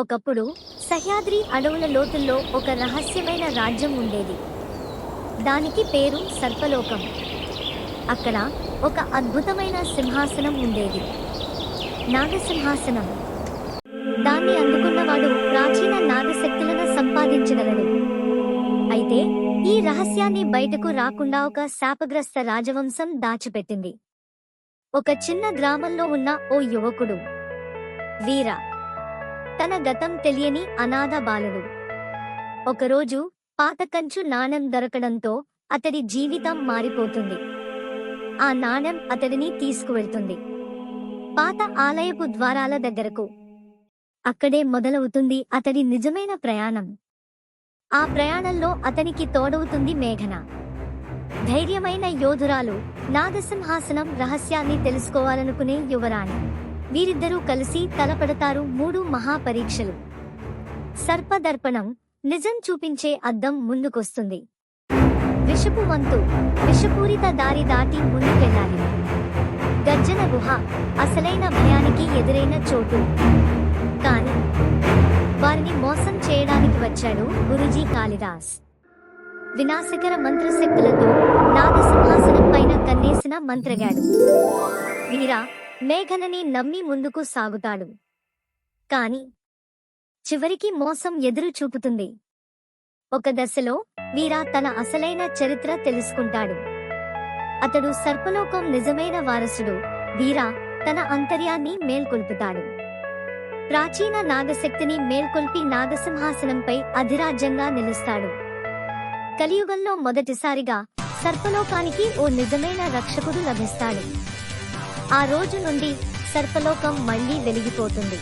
ఒకప్పుడు సహ్యాద్రి అడవుల లోతుల్లో ఒక రహస్యమైన రాజ్యం ఉండేది. దానికి పేరు సర్పలోకం. అక్కడ ఒక అద్భుతమైన సింహాసనం ఉండేది. నాగసింహాసనం. దాన్ని అందుకున్నవాడు ప్రాచీన నాగశక్తులను సంపాదించగలడు. అయితే ఈ రహస్యాన్ని బయటకు రాకుండా ఒక శాపగ్రస్త రాజవంశం దాచిపెట్టింది. ఒక చిన్న గ్రామంలో ఉన్న ఓ యువకుడు. వీర. తన గతం తెలియని అనాథ బాలుడు. ఒకరోజు పాతకంచు నాణెం దొరకడంతో అతడి జీవితం మారిపోతుంది. ఆ నాణెం అతడిని తీసుకువెళ్తుంది. పాత ఆలయపు ద్వారాల దగ్గరకు. అక్కడే మొదలవుతుంది అతడి నిజమైన ప్రయాణం. ఆ ప్రయాణంలో అతనికి తోడవుతుంది మేఘన. ధైర్యమైన యోధురాలు నాగసింహాసనం రహస్యాన్ని తెలుసుకోవాలనుకునే యువరాణి. వీరిద్దరూ కలిసి తలపడతారు మూడు మహాపరీక్షలు. సర్పదర్పణం నిజం చూపించే అద్దం ముందుకొస్తుంది. విషపు వంతు విషపూరిత దారి దాటి ముందుకెళ్ళాలి. గర్జన గుహ అసలైన భయానికి ఎదురైన చోటు. కాని వారిని మోసం చేయడానికి వచ్చాడు గురుజీ కాళిదాస్. వినాశకర మంత్రశక్తులతో నాగసింహాసనం పైన కన్నేసిన మంత్రగాడు. వీరా మేఘనని నమ్మి ముందుకు సాగుతాడు. కాని చివరికి మోసం ఎదురు చూపుతుంది. ఒక దశలో వీరా తన అసలైన చరిత్ర తెలుసుకుంటాడు. అతడు సర్పలోకం నిజమైన వారసుడు. వీరా తన అంతర్యాన్ని మేల్కొల్పుతాడు. ప్రాచీన నాగశక్తిని మేల్కొల్పి నాగసింహాసనంపై అధిరాజ్యంగా నిలుస్తాడు. కలియుగంలో మొదటిసారిగా సర్పలోకానికి ఓ నిజమైన రక్షకుడు లభిస్తాడు. ఆ రోజు నుండి సర్పలోకం మళ్ళీ వెలిగిపోతుంది.